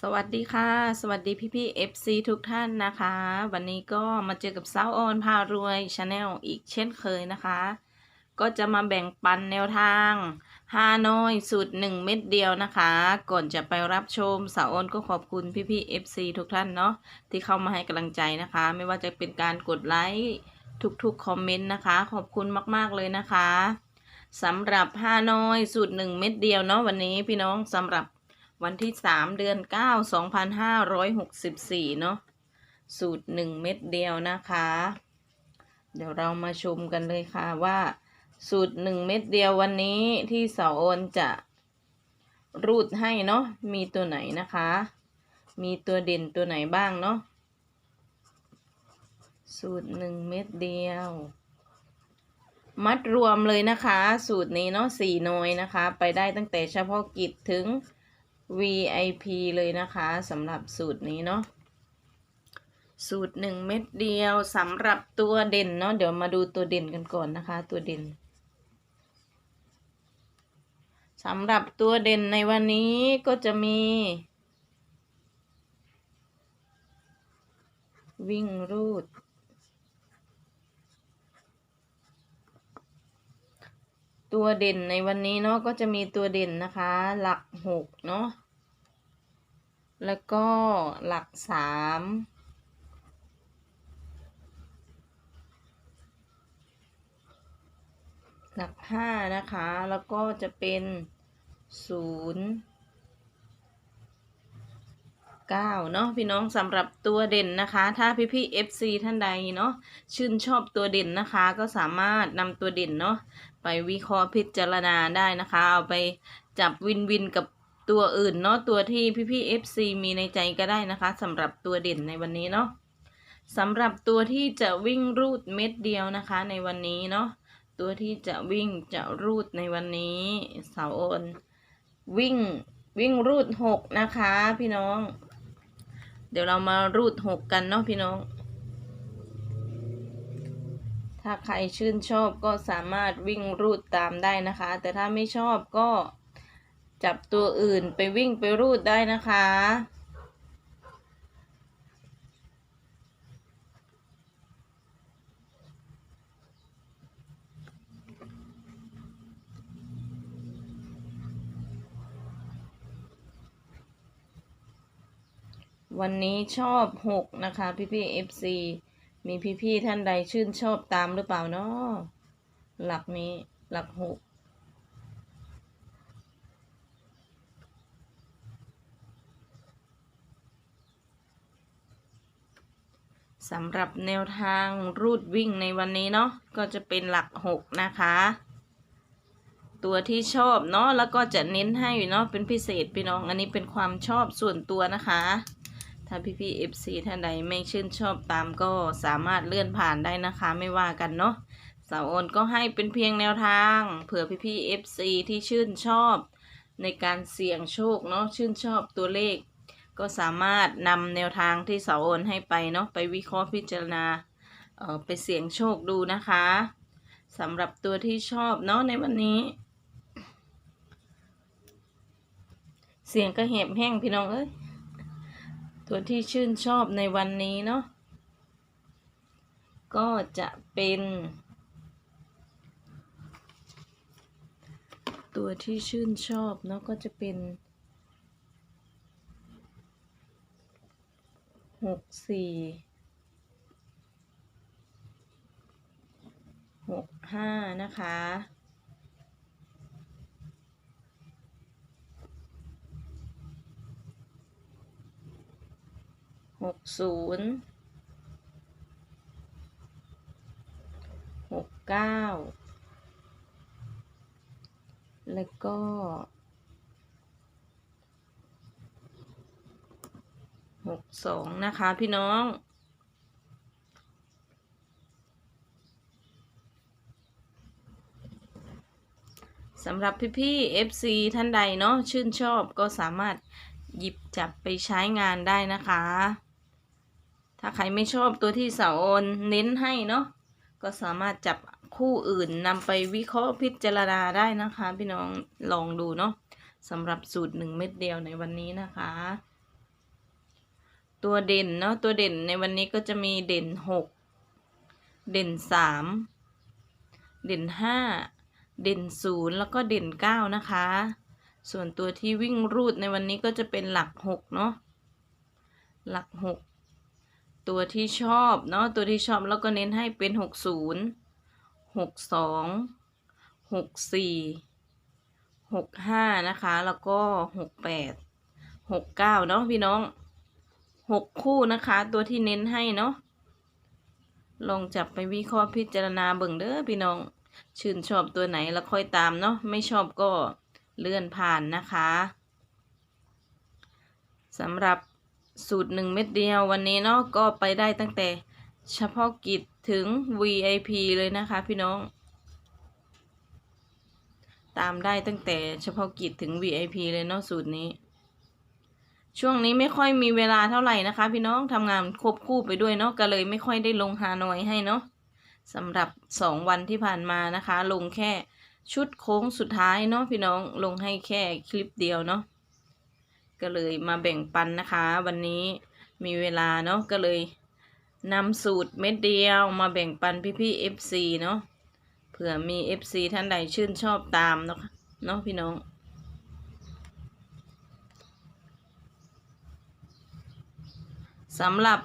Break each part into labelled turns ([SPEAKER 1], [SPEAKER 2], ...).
[SPEAKER 1] สวัสดีค่ะ สวัสดีพี่พี่ๆ FC ทุกท่านนะคะ วันนี้ก็มาเจอกับสาวออนพารวยชาแนลอีกเช่นเคยนะคะ ก็จะมาแบ่งปันแนวทางฮานอยสูตรหนึ่งเม็ดเดียวนะคะ ก่อนจะไปรับชมสาวออนก็ขอบคุณพี่พี่ๆ FC ทุกท่านเนาะที่เข้ามาให้กำลังใจนะคะ ไม่ว่าจะเป็นการกดไลค์ทุกๆคอมเมนต์นะคะ ขอบคุณมากๆเลยนะคะสำหรับฮานอยสูตรหนึ่งเม็ดเดียวเนาะวันนี้พี่น้องสำหรับ วันที่3เดือน9 2564เนาะสูตร1เม็ดเดียวนะคะ เดี๋ยวเรามาชมกันเลยค่ะว่า สูตร1เม็ดเดียววันนี้ที่เสาโอนจะรูดให้เนาะมีตัวไหนนะคะ มีตัวเด่นตัวไหนบ้างเนาะสูตร1เม็ดเดียว มัดรวมเลยนะคะ สูตรนี้เนาะสี่น่วยนะคะ ไปได้ตั้งแต่เฉพาะกิจถึง VIP เลยนะคะสำหรับสูตรนี้เนาะสูตรหนึ่งเม็ดเดียวสำหรับตัวเด่นเนาะเดี๋ยวมาดูตัวเด่นกันก่อนนะคะ ตัวเด่นสำหรับตัวเด่นในวันนี้ก็จะมี วิ่งรูด ตัวเด่นในวันนี้เนาะก็จะมีตัวเด่นนะคะ หลักหกเนาะ แล้วก็หลักสามหลักห้านะคะ แล้วก็จะเป็นศูนย์เก้าเนาะพี่น้องสำหรับตัวเด่นนะคะ ถ้าพี่พี่ FC ท่านใดเนาะชื่นชอบตัวเด่นนะคะ ก็สามารถนำตัวเด่นเนาะไปวิเคราะห์พิจารณาได้นะคะ เอาไปจับวินวินกับ ตัวอื่นเนาะตัวที่พี่พี่ FC มีในใจก็ได้นะคะสำหรับตัวเด่นในวันนี้เนาะสำหรับตัวที่จะวิ่งรูดเม็ดเดียวนะคะ ในวันนี้เนาะตัวที่จะวิ่งจะรูดในวันนี้เสาโอนวิ่งวิ่งรูดหกนะคะ พี่น้อง เดี๋ยวเรามารูดหกกันเนาะพี่น้อง ถ้าใครชื่นชอบก็สามารถวิ่งรูดตามได้นะคะ แต่ถ้าไม่ชอบก็ จับตัวอื่นไปวิ่งไปรูดได้นะคะ วันนี้ชอบหกนะคะพี่พี่เอฟซีมีพี่พี่ท่านใดชื่นชอบตามหรือเปล่าเนาะหลักนี้หลักหก สำหรับแนวทางรูดวิ่งในวันนี้เนาะก็จะเป็นหลักหกนะคะ ตัวที่ชอบเนาะแล้วก็จะเน้นให้เนาะเป็นพิเศษพี่น้องอันนี้เป็นความชอบส่วนตัวนะคะ ถ้าพี่พี่ FC ท่านใดไม่ชื่นชอบตามก็สามารถเลื่อนผ่านได้นะคะไม่ว่ากันเนาะสาวโอนก็ให้เป็นเพียงแนวทาง เผื่อพี่พี่ FC ที่ชื่นชอบในการเสี่ยงโชคเนาะชื่นชอบตัวเลข ก็สามารถนำแนวทางที่เสาโอนให้ไปเนาะไปวิเคราะห์พิจารณาเอ่อไปเสี่ยงโชคดูนะคะสำหรับตัวที่ชอบเนาะในวันนี้ เสียงกระเห็บแห้งพี่น้องเอ้ยตัวที่ชื่นชอบในวันนี้เนาะก็จะเป็น ตัวที่ชื่นชอบเนาะก็จะเป็น หกสี่หกห้านะคะ หกศูนย์หกเก้าแล้วก็ห กสองนะคะพี่น้อง สำหรับพี่ๆ FC ท่านใดเนาะชื่นชอบก็สามารถหยิบจับไปใช้งานได้นะคะ ถ้าใครไม่ชอบตัวที่เสาโอนเน้นให้เนาะก็สามารถจับคู่อื่นนำไปวิเคราะห์พิจารณาได้นะคะ พี่น้องลองดูเนาะสำหรับสูตรหนึ่งเม็ดเดียวในวันนี้นะคะ ตัวเด่นเนาะตัวเด่นในวันนี้ก็จะมีเด่นหกเด่นสามเด่นห้าเด่นศูนย์แล้วก็เด่นเก้านะคะ ส่วนตัวที่วิ่งรูดในวันนี้ก็จะเป็นหลักหกเนาะหลักหกตัวที่ชอบเนาะตัวที่ชอบแล้วก็เน้นให้เป็นหกศูนย์หกสองหกสี่หกห้านะคะ แล้วก็หกแปดหกเก้าเนาะพี่น้อง หกคู่นะคะ ตัวที่เน้นให้เนาะลองจับไปวิเคราะห์พิจารณาเบิ่งเด้อพี่น้อง ชื่นชอบตัวไหนแล้วค่อยตามเนาะไม่ชอบก็เลื่อนผ่านนะคะสำหรับสูตรหนึ่งเม็ดเดียววันนี้เนาะก็ไปได้ตั้งแต่เฉพาะกิจถึง VIP เลยนะคะพี่น้อง ตามได้ตั้งแต่เฉพาะกิจถึง VIP เลยเนาะสูตรนี้ ช่วงนี้ไม่ค่อยมีเวลาเท่าไหร่นะคะ พี่น้องทำงานควบคู่ไปด้วยเนาะก็เลยไม่ค่อยได้ลงฮานอยให้เนาะสำหรับสองวันที่ผ่านมานะคะ ลงแค่ชุดโค้งสุดท้ายเนาะพี่น้องลงให้แค่คลิปเดียวเนาะก็เลยมาแบ่งปันนะคะ วันนี้มีเวลาเนาะก็เลยนำสูตรเม็ดเดียวมาแบ่งปันพี่ๆ FC เนาะเผื่อมี FC ท่านใดชื่นชอบตามเนาะเนาะพี่น้อง สำหรับ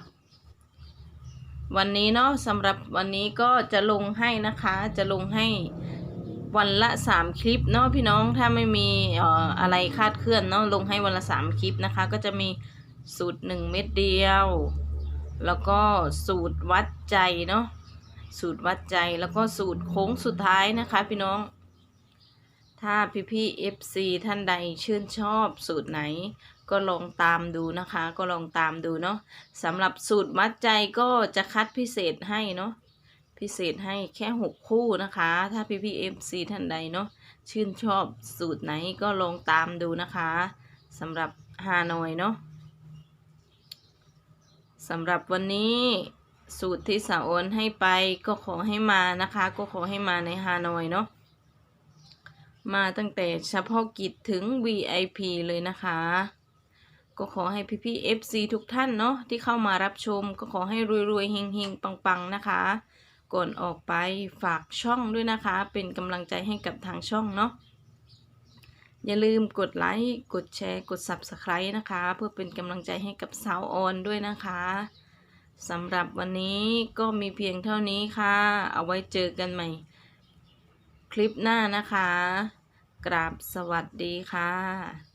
[SPEAKER 1] วันนี้เนาะสำหรับวันนี้ก็จะลงให้นะคะ จะลงให้วันละสามคลิปเนาะพี่น้องถ้าไม่มีเอ่ออะไรคาดเคลื่อนเนาะลงให้วันละสามคลิปนะคะ ก็จะมีสูตรหนึ่งเม็ดเดียว แล้วก็สูตรวัดใจเนาะสูตรวัดใจแล้วก็สูตรโค้งสุดท้ายนะคะพี่น้อง ถ้าพี่พี่ FC ท่านใดชื่นชอบสูตรไหน ก็ลองตามดูนะคะ ก็ลองตามดูเนาะสำหรับสูตรมัดใจก็จะคัดพิเศษให้เนาะพิเศษให้แค่หกคู่นะคะ ถ้าพี่พี่เอฟซีท่านใดเนาะชื่นชอบสูตรไหนก็ลองตามดูนะคะสำหรับฮานอยเนาะสำหรับวันนี้สูตรที่สาวอนให้ไปก็ขอให้มานะคะ ก็ขอให้มาในฮานอยเนาะมาตั้งแต่เฉพาะกิจถึง VIP เลยนะคะ ก็ขอให้พี่ๆ FC ทุกท่านเนาะที่เข้ามารับชม ก็ขอให้รวยๆเฮงๆ ปังๆนะคะ ก่อนออกไปฝากช่องด้วยนะคะ เป็นกำลังใจให้กับทางช่องเนาะอย่าลืมกดไลค์กดแชร์กด Subscribe นะคะ เพื่อเป็นกำลังใจให้กับสาวออนด้วยนะคะสำหรับวันนี้ก็มีเพียงเท่านี้ค่ะ เอาไว้เจอกันใหม่ คลิปหน้านะคะ กราบสวัสดีค่ะ